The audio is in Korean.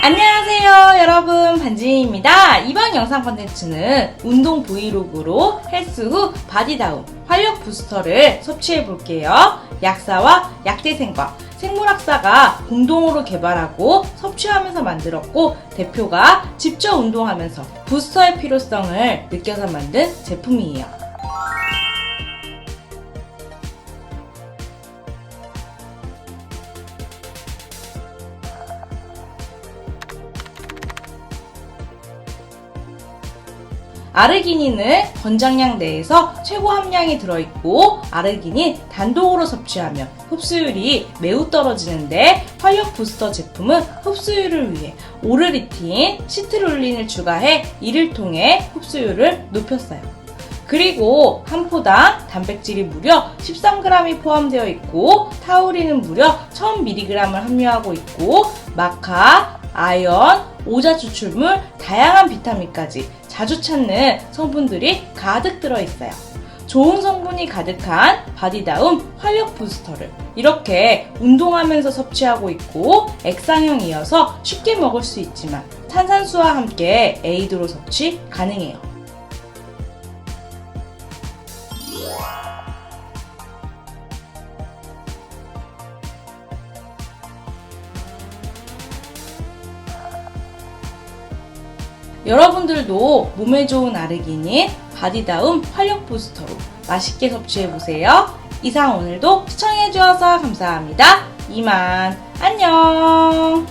안녕하세요 여러분. 반지입니다. 이번 영상 컨텐츠는 운동 브이로그로 헬스 후 바디다운 활력 부스터를 섭취해 볼게요. 약사와 약재생과 생물학사가 공동으로 개발하고 섭취하면서 만들었고 대표가 직접 운동하면서 부스터의 필요성을 느껴서 만든 제품이에요 아르기닌은 권장량 내에서 최고 함량이 들어있고 아르기닌 단독으로 섭취하면 흡수율이 매우 떨어지는데 활력 부스터 제품은 흡수율을 위해 오르리틴, 시트룰린을 추가해 이를 통해 흡수율을 높였어요. 그리고 한 포당 단백질이 무려 13g이 포함되어 있고 타우린은 무려 1000mg을 함유하고 있고 마카, 아연, 오자 추출물, 다양한 비타민까지 자주 찾는 성분들이 가득 들어있어요. 좋은 성분이 가득한 바디다움 활력 부스터를 이렇게 운동하면서 섭취하고 있고 액상형이어서 쉽게 먹을 수 있지만 탄산수와 함께 에이드로 섭취 가능해요. 여러분들도 몸에 좋은 아르기닌 바디다움 활력 부스터로 맛있게 섭취해보세요. 이상 오늘도 시청해주셔서 감사합니다. 이만, 안녕!